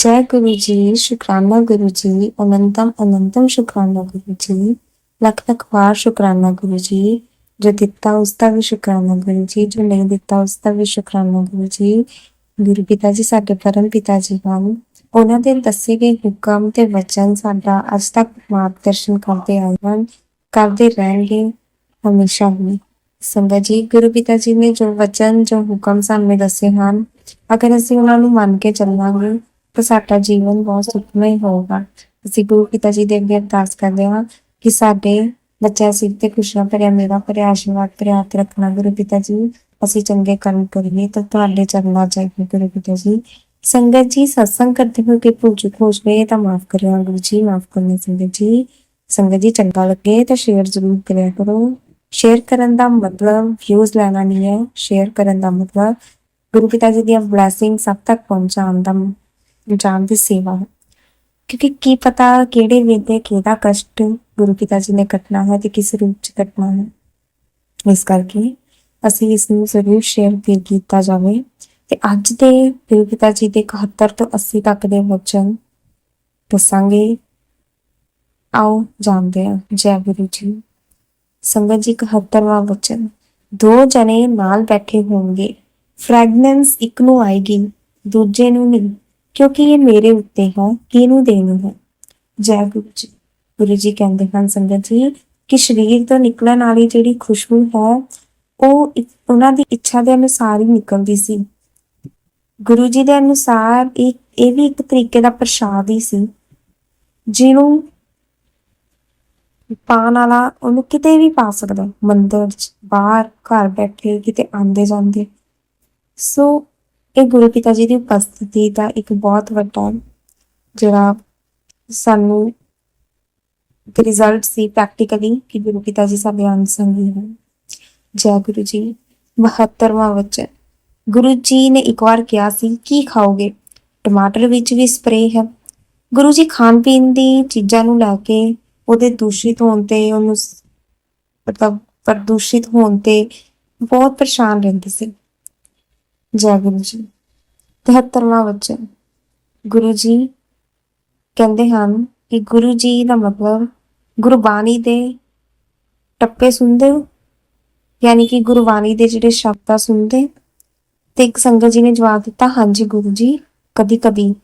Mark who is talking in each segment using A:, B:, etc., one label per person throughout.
A: ਜੈ ਗੁਰੂ ਜੀ ਸ਼ੁਕਰਾਨਾ ਗੁਰੂ ਜੀ ਅਨੰਤਮ ਅਨੰਤਮ ਸ਼ੁਕਰਾਨਾ ਗੁਰੂ ਜੀ ਲੱਖ ਲੱਖ ਵਾਰ ਸ਼ੁਕਰਾਨਾ ਗੁਰੂ ਜੀ ਜੋ ਦਿੱਤਾ ਉਸ ਦਾ ਵੀ ਸ਼ੁਕਰਾਨਾ ਗੁਰੂ ਜੀ ਜੋ ਨਹੀਂ ਦਿੱਤਾ ਉਸ ਦਾ ਵੀ ਸ਼ੁਕਰਾਨਾ ਗੁਰੂ ਜੀ ਗੁਰੂ ਪਿਤਾ ਜੀ ਸਾਡੇ ਪਰਮ ਪਿਤਾ ਜੀ ਹਨ ਉਹਨਾਂ ਦੇ ਦੱਸੇ ਗਏ ਹੁਕਮ ਤੇ ਵਚਨ ਸਾਡਾ ਅੱਜ ਤੱਕ ਮਾਰਗਦਰਸ਼ਨ ਕਰਦੇ ਆਏ ਹਨ ਕਰਦੇ ਰਹਿਣਗੇ ਹਮੇਸ਼ਾ ਹੀ ਸੰਗਤ ਜੀ ਗੁਰੂ ਪਿਤਾ ਜੀ ਨੇ ਜੋ ਵਚਨ ਜੋ ਹੁਕਮ ਸਾਨੂੰ ਦੱਸੇ ਹਨ ਅਗਰ ਅਸੀਂ ਉਹਨਾਂ ਨੂੰ ਮੰਨ ਕੇ ਚੱਲਾਂਗੇ ਤਾਂ ਸਾਡਾ ਜੀਵਨ ਬਹੁਤ ਸੁਖਮਈ ਹੋਊਗਾ। ਅਸੀਂ ਗੁਰੂ ਪਿਤਾ ਜੀ ਦੇ ਅੱਗੇ ਅਰਦਾਸ ਕਰਦੇ ਹਾਂ ਕਿ ਸਾਡੇ ਬੱਚਿਆਂ ਸਿਰ ਤੇ ਖੁਸ਼ੀਆਂ ਭਰਿਆ ਮੇਰਾ ਭਰਿਆ ਆਸ਼ੀਰਵਾਦ ਭਰਿਆ ਹੱਥ ਰੱਖਣਾ ਗੁਰੂ ਪਿਤਾ ਜੀ। ਅਸੀਂ ਚੰਗੇ ਕਰਮ ਕਰੀਏ ਤਾਂ ਤੁਹਾਡੇ ਚਰਨਾਂ ਚ ਗੁਰੂ ਪਿਤਾ ਜੀ। ਸੰਗਤ ਜੀ, ਸਤਸੰਗ ਕਰਦੇ ਹੋਏ ਕਿ ਭੁੱਲ ਚੁੱਕ ਹੋ ਤਾਂ ਮਾਫ ਕਰਿਓ ਗੁਰੂ ਜੀ, ਮਾਫ ਕਰਨੇ ਸੰਗਤ ਜੀ। ਸੰਗਤ ਜੀ, ਚੰਗਾ ਲੱਗੇ ਤਾਂ ਸ਼ੇਅਰ ਜ਼ਰੂਰ ਕਰਿਆ ਕਰੋ। ਸ਼ੇਅਰ ਕਰਨ ਦਾ ਮਤਲਬ ਵਿਊਜ਼ ਲੈਣਾ ਨਹੀਂ ਹੈ। ਸ਼ੇਅਰ ਕਰਨ ਦਾ ਮਤਲਬ ਗੁਰੂ ਪਿਤਾ ਜੀ ਦੀਆਂ ਬਲੇਸਿੰਗ ਸਭ ਤੱਕ ਪਹੁੰਚਾਉਣ ਦਾ ਜਾਣ ਦੀ ਸੇਵਾ ਹੈ। ਕਿਉਂਕਿ ਕੀ ਪਤਾ ਕਿਹੜੇ ਵੇਲੇ ਕਿਹਦਾ ਕਸ਼ਟ ਗੁਰੂ ਪਿਤਾ ਜੀ ਨੇ ਕੱਟਣਾ ਹੈ ਤੇ ਕਿਸ ਰੂਪ ਚ ਕੱਟਣਾ ਹੈ। ਇਸ ਕਰਕੇ ਅਸੀਂ ਇਸ ਨੂੰ ਜ਼ਰੂਰ ਸ਼ੇਅਰ ਵੀ ਕੀਤਾ ਜਾਵੇ। ਤੇ ਅੱਜ ਦੇ ਗੁਰੂ ਪਿਤਾ ਜੀ ਦੇ 71 ਤੋਂ 80 ਤੱਕ ਦੇ ਵਚਨ ਦੱਸਾਂਗੇ। ਆਓ ਜਾਣਦੇ ਹਾਂ, ਜੈ ਗੁਰੂ ਜੀ। ਸੰਗਤ ਜੀ 71ਵਾਂ ਵਚਨ। ਦੋ ਜਣੇ ਨਾਲ ਬੈਠੇ ਹੋਣਗੇ। ਫ੍ਰੈਗਨੈਂਸ ਇੱਕ ਨੂੰ ਆਏਗੀ, ਦੂਜੇ ਨੂੰ ਨਹੀਂ। ਕਿਉਂਕਿ ਇਹ ਮੇਰੇ ਉੱਤੇ ਹੈ ਕਿਹਨੂੰ ਦੇਣੀ ਹੈ। ਜੈ ਗੁਰੂ ਜੀ। ਗੁਰੂ ਜੀ ਕਹਿੰਦੇ ਹਨ, ਸੰਗਤ ਜੀ, ਕਿ ਸਰੀਰ ਤੋਂ ਨਿਕਲਣ ਵਾਲੀ ਜਿਹੜੀ ਖੁਸ਼ਬੂ ਹੈ, ਉਹ ਉਹਨਾਂ ਦੀ ਇੱਛਾ ਦੇ ਅਨੁਸਾਰ ਹੀ ਨਿਕਲਦੀ ਸੀ। ਗੁਰੂ ਜੀ ਦੇ ਅਨੁਸਾਰ ਇਹ ਇਹ ਵੀ ਇੱਕ ਤਰੀਕੇ ਦਾ ਪ੍ਰਸ਼ਾਦ ਹੀ ਸੀ, ਜਿਹਨੂੰ ਪਾਣ ਵਾਲਾ ਉਹਨੂੰ ਕਿਤੇ ਵੀ ਪਾ ਸਕਦਾ, ਮੰਦਰ ਬਾਹਰ, ਘਰ ਬੈਠੇ, ਕਿਤੇ ਆਂਦੇ ਜਾਂਦੇ ਸੋ ਇਹ ਗੁਰੂ ਪਿਤਾ ਜੀ ਦੀ ਉਪਸਥਿਤੀ ਦਾ ਇੱਕ ਬਹੁਤ ਵੱਡਾ ਜਿਹੜਾ ਸਾਨੂੰ ਰਿਜ਼ਲਟ ਸੀ ਪ੍ਰੈਕਟੀਕਲੀ ਕਿ ਗੁਰੂ ਪਿਤਾ ਜੀ ਸਾਡੇ ਅਨਸੰਗੀ ਹਨ। ਜੈ ਗੁਰੂ ਜੀ 72ਵਾਂ ਵਚਨ। ਗੁਰੂ ਜੀ ਨੇ ਇੱਕ ਵਾਰ ਕਿਹਾ ਸੀ, ਕੀ ਖਾਓਗੇ? ਟਮਾਟਰ ਵਿੱਚ ਵੀ ਸਪਰੇ ਹੈ। ਗੁਰੂ ਜੀ ਖਾਣ ਪੀਣ ਦੀ ਚੀਜ਼ਾਂ ਨੂੰ ਲੈ ਕੇ ਉਹਦੇ ਦੂਸ਼ਿਤ ਹੋਣ ਤੇ ਉਹਨੂੰ ਮਤਲਬ ਪ੍ਰਦੂਸ਼ਿਤ ਹੋਣ ਤੇ ਬਹੁਤ ਪਰੇਸ਼ਾਨ ਰਹਿੰਦੇ ਸੀ। ਜੈ ਗੁਰੂ ਜੀ। 73ਵਾਂ ਵਚਨ। ਗੁਰੂ ਜੀ ਕਹਿੰਦੇ ਹਨ ਕਿ ਗੁਰੂ ਜੀ ਦਾ ਮਤਲਬ ਗੁਰਬਾਣੀ ਦੇ ਟੱਪੇ ਸੁਣਦੇ ਹੋ? ਯਾਨੀ ਕਿ ਗੁਰਬਾਣੀ ਦੇ ਜਿਹੜੇ ਸ਼ਬਦਾਂ ਸੁਣਦੇ ਤੇ ਇੱਕ ਸੰਗਤ ਜੀ ਨੇ ਜਵਾਬ ਦਿੱਤਾ, ਹਾਂਜੀ ਗੁਰੂ ਜੀ ਕਦੀ ਕਦੀ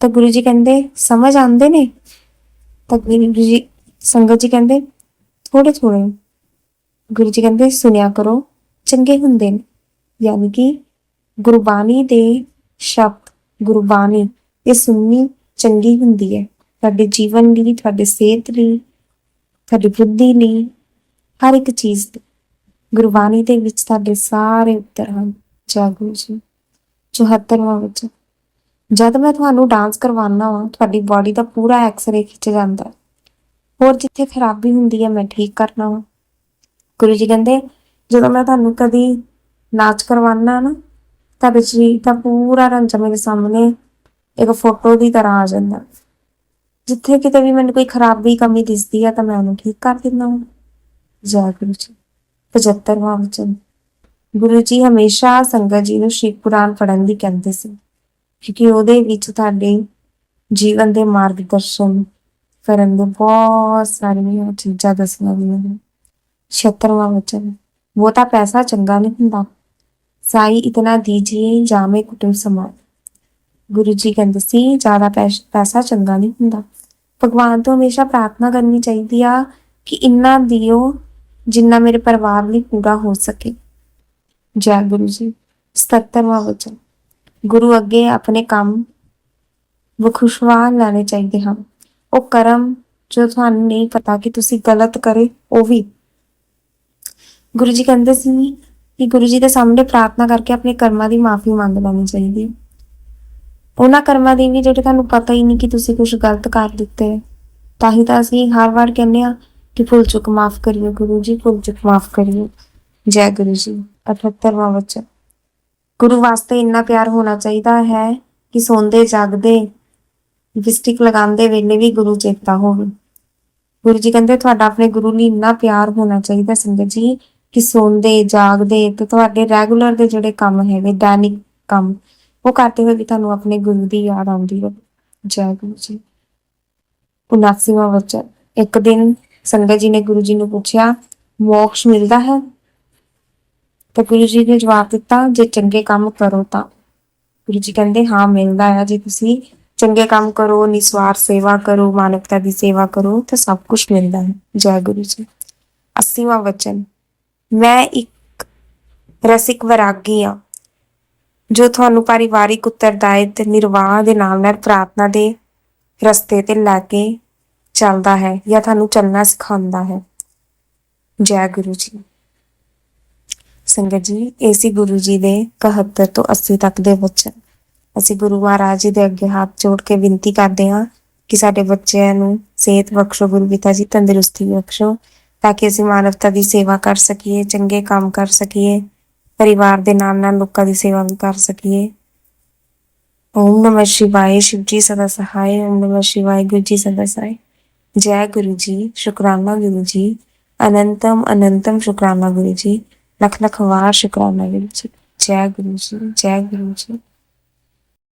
A: ਤਾਂ ਗੁਰੂ ਜੀ ਕਹਿੰਦੇ, ਸਮਝ ਆਉਂਦੇ ਨੇ? ਤਾਂ ਗੁਰੂ ਜੀ, ਸੰਗਤ ਜੀ ਕਹਿੰਦੇ ਥੋੜੇ ਥੋੜੇ ਗੁਰੂ ਜੀ ਕਹਿੰਦੇ, ਸੁਣਿਆ ਕਰੋ, ਚੰਗੇ ਹੁੰਦੇ ਨੇ। ਯਾਨੀ ਕਿ ਗੁਰਬਾਣੀ ਦੇ ਸ਼ਬਦ, ਗੁਰਬਾਣੀ, ਇਹ ਸੁਣਨੀ ਚੰਗੀ ਹੁੰਦੀ ਹੈ। ਤੁਹਾਡੇ ਜੀਵਨ ਲਈ, ਤੁਹਾਡੇ ਸਿਹਤ ਲਈ, ਤੁਹਾਡੀ ਬੁੱਧੀ ਲਈ, ਹਰ ਇੱਕ ਚੀਜ਼ ਲਈ ਗੁਰਬਾਣੀ ਦੇ ਵਿੱਚ ਤੁਹਾਡੇ ਸਾਰੇ ਉੱਤਰ ਹਨ। ਜੈ ਗੁਰੂ ਜੀ। 74ਵਾਂ ਵਿੱਚ ਜਦ ਮੈਂ ਤੁਹਾਨੂੰ ਡਾਂਸ ਕਰਵਾਉਣਾ ਵਾ, ਤੁਹਾਡੀ ਬਾਡੀ ਦਾ ਪੂਰਾ ਐਕਸ-ਰੇ ਖਿੱਚ ਜਾਂਦਾ ਹੋਰ ਜਿੱਥੇ ਖਰਾਬੀ ਹੁੰਦੀ ਹੈ, ਮੈਂ ਠੀਕ ਕਰਨਾ ਵਾ। ਗੁਰੂ ਜੀ ਕਹਿੰਦੇ, ਜਦੋਂ ਮੈਂ ਤੁਹਾਨੂੰ ਕਦੀ ਨਾਚ ਕਰਵਾਉਣਾ ਨਾ ਤੁਹਾਡੇ ਸਰੀਰ ਦਾ ਪੂਰਾ ਰੰਗ ਮੇਰੇ ਸਾਹਮਣੇ ਇੱਕ ਫੋਟੋ ਦੀ ਤਰ੍ਹਾਂ ਆ ਜਾਂਦਾ। ਜਿੱਥੇ ਕਿਤੇ ਵੀ ਮੈਨੂੰ ਕੋਈ ਖਰਾਬੀ ਕਮੀ ਦਿਸਦੀ ਆ, ਤਾਂ ਮੈਂ ਉਹਨੂੰ ਠੀਕ ਕਰ ਦਿੰਦਾ ਹਾਂ। ਜੈ ਗੁਰੂ ਜੀ 75ਵਾਂ ਵਚਨ। ਗੁਰੂ ਜੀ ਹਮੇਸ਼ਾ ਸੰਗਤ ਜੀ ਨੂੰ ਸ਼ੀਖ ਪੁਰਾਣ ਪੜ੍ਹਨ ਦੀ ਕਹਿੰਦੇ ਸੀ ਕਿਉਂਕਿ ਉਹਦੇ ਵਿੱਚ ਤੁਹਾਡੇ ਜੀਵਨ ਦੇ ਮਾਰਗਦਰਸ਼ਨ ਕਰਨ ਦੇ ਬਹੁਤ ਸਾਰੀਆਂ ਚੀਜ਼ਾਂ ਦੱਸੀਆਂ ਗਈਆਂ ਨੇ। 76ਵਾਂ ਵਚਨ। ਬਹੁਤਾ ਪੈਸਾ ਚੰਗਾ ਨਹੀਂ ਹੁੰਦਾ। ਸਾਈ ਇਤਨਾ ਦੀਜੀਏ ਜਾਮੇ ਕੁਟੁੰਬ ਸਮਾਨ ਗੁਰੂ ਜੀ ਕਹਿੰਦੇ ਸੀ, ਜ਼ਿਆਦਾ ਪੈਸਾ ਚੰਗਾ ਨਹੀਂ ਹੁੰਦਾ। ਭਗਵਾਨ ਤੋਂ ਹਮੇਸ਼ਾ ਪ੍ਰਾਰਥਨਾ ਕਰਨੀ ਚਾਹੀਦੀ ਆ ਕਿ ਇੰਨਾ ਦਿਓ ਜਿੰਨਾ ਮੇਰੇ ਪਰਿਵਾਰ ਲਈ ਪੂਰਾ ਹੋ ਸਕੇ। ਜੈ ਗੁਰੂ ਜੀ। 77ਵਾਂ ਵਚਨ। ਗੁਰੂ ਅੱਗੇ ਆਪਣੇ ਕੰਮ ਬਖੁਸ਼ਵਾ ਲੈਣੇ ਚਾਹੀਦੇ ਹਨ। ਉਹ ਕਰਮ ਜੋ ਤੁਹਾਨੂੰ ਨਹੀਂ ਪਤਾ ਕਿ ਤੁਸੀਂ ਗਲਤ ਕਰੇ, ਉਹ ਵੀ। ਗੁਰੂ ਜੀ ਕਹਿੰਦੇ ਸੀ ਕਿ ਗੁਰੂ ਜੀ ਦੇ ਸਾਹਮਣੇ ਪ੍ਰਾਰਥਨਾ ਕਰਕੇ ਆਪਣੇ ਕਰਮਾਂ ਦੀ ਮਾਫੀ ਮੰਗ ਲੈਣੀ ਚਾਹੀਦੀ ਉਹਨਾਂ ਕਰਮਾਂ ਦੀ ਵੀ ਜਿਹੜੇ ਤੁਹਾਨੂੰ ਪਤਾ ਹੀ ਨਹੀਂ ਕਿ ਤੁਸੀਂ ਕੁਝ ਗਲਤ ਕਰ ਦਿੱਤੇ। ਤਾਂ ਹੀ ਤਾਂ ਅਸੀਂ ਹਰ ਵਾਰ ਕਹਿੰਦੇ ਆ ਕਿ ਭੁੱਲ ਚੁੱਕ ਮਾਫ ਕਰਿਓ ਗੁਰੂ ਜੀ, ਭੁੱਲ ਚੁੱਕ ਮਾਫ ਕਰਿਓ। ਜੈ ਗੁਰੂ ਜੀ 78ਵਾਂ ਵਚਨ। ਗੁਰੂ ਵਾਸਤੇ ਇੰਨਾ ਪਿਆਰ ਹੋਣਾ ਚਾਹੀਦਾ ਹੈ ਕਿ ਸੌਂਦੇ, ਜਾਗਦੇ, ਲਿਪਸਟਿਕ ਲਗਾਉਂਦੇ ਵੇਲੇ ਵੀ ਗੁਰੂ ਚੇਤਾ ਹੋਵੇ ਗੁਰੂ ਜੀ ਕਹਿੰਦੇ, ਤੁਹਾਡਾ ਆਪਣੇ ਗੁਰੂ ਲਈ ਇੰਨਾ ਪਿਆਰ ਹੋਣਾ ਚਾਹੀਦਾ ਸੰਗਤ ਜੀ ਕਿ ਸੌਂਦੇ, ਜਾਗਦੇ ਤੇ ਤੁਹਾਡੇ ਰੈਗੂਲਰ ਦੇ ਜਿਹੜੇ ਕੰਮ ਹੈਗੇ, ਦੈਨਿਕ ਕੰਮ, ਉਹ ਕਰਦੇ ਹੋਏ ਵੀ ਤੁਹਾਨੂੰ ਆਪਣੇ ਗੁਰੂ ਦੀ ਯਾਦ ਆਉਂਦੀ ਹੈ। ਜੈ ਗੁਰੂ ਜੀ। 79ਵਾਂ ਵਚਨ। ਇੱਕ ਦਿਨ ਸੰਗਤ ਜੀ ਨੇ ਗੁਰੂ ਜੀ ਨੂੰ ਪੁੱਛਿਆ, ਮੋਕਸ਼ ਮਿਲਦਾ ਹੈ? ਤਾਂ ਗੁਰੂ ਜੀ ਨੇ ਜਵਾਬ ਦਿੱਤਾ, ਜੇ ਚੰਗੇ ਕੰਮ ਕਰੋ ਤਾਂ। ਗੁਰੂ ਜੀ ਕਹਿੰਦੇ, ਹਾਂ, ਮਿਲਦਾ ਹੈ। ਜੇ ਤੁਸੀਂ ਚੰਗੇ ਕੰਮ ਕਰੋ, ਨਿਸਵਾਰ ਸੇਵਾ ਕਰੋ, ਮਾਨਵਤਾ ਦੀ ਸੇਵਾ ਕਰੋ, ਤਾਂ ਸਭ ਕੁਝ ਮਿਲਦਾ ਹੈ। ਜੈ ਗੁਰੂ ਜੀ। 80ਵਾਂ ਵਚਨ। ਮੈਂ ਇੱਕ ਰਸਿਕ ਵੈਰਾਗੀ ਆ ਜੋ ਤੁਹਾਨੂੰ ਪਰਿਵਾਰਿਕ ਉੱਤਰਦਾਇ ਤੇ ਨਿਰਵਾਹ ਦੇ ਨਾਲ ਨਾਲ ਪ੍ਰਾਰਥਨਾ ਦੇ ਰਸਤੇ ਤੇ ਲੈ ਕੇ ਚੱਲਦਾ ਹੈ ਜਾਂ ਤੁਹਾਨੂੰ ਚੱਲਣਾ ਸਿਖਾਉਂਦਾ ਹੈ। ਜੈ ਗੁਰੂ ਜੀ। ਸੰਗਤ ਜੀ, ਇਹ ਸੀ ਗੁਰੂ ਜੀ ਦੇ 71 ਤੋਂ 80 ਤੱਕ ਦੇ ਵਚਨ। ਅਸੀਂ ਗੁਰੂ ਮਹਾਰਾਜ ਜੀ ਦੇ ਅੱਗੇ ਹੱਥ ਜੋੜ ਕੇ ਬੇਨਤੀ ਕਰਦੇ ਹਾਂ ਕਿ ਸਾਡੇ ਬੱਚਿਆਂ ਨੂੰ ਸਿਹਤ ਬਖਸ਼ੋ, ਗੁਰੂ ਪਿਤਾ ਜੀ ਤੰਦਰੁਸਤੀ ਬਖਸ਼ੋ। ਤਾਂ ਕਿ ਅਸੀਂ ਮਾਨਵਤਾ ਦੀ ਸੇਵਾ ਕਰ ਸਕੀਏ, ਚੰਗੇ ਕੰਮ ਕਰ ਸਕੀਏ, ਪਰਿਵਾਰ ਦੇ ਨਾਲ ਨਾਲ ਲੋਕਾਂ ਦੀ ਸੇਵਾ ਵੀ ਕਰ ਸਕੀਏ। ਓਮ ਨਮः ਸ਼ਿਵਾਏ, ਸ਼ਿਵ ਜੀ ਸਦਾ ਸਹਾਇ ਓਮ ਨਮः ਸ਼ਿਵਾਏ, ਗੁਰੂ ਜੀ ਸਦਾ ਸਹਾਇ ਜੈ ਗੁਰੂ ਜੀ, ਸ਼ੁਕਰਾਨਾ ਗੁਰੂ ਜੀ, ਅਨੰਤਮ ਅਨੰਤਮ ਸ਼ੁਕਰਾਨਾ ਗੁਰੂ ਜੀ, ਲੱਖ ਲੱਖ ਵਾਰ ਸ਼ੁਕਰਾਨਾ ਗੁਰੂ ਜੀ, ਜੈ ਗੁਰੂ ਜੀ, ਜੈ ਗੁਰੂ ਜੀ।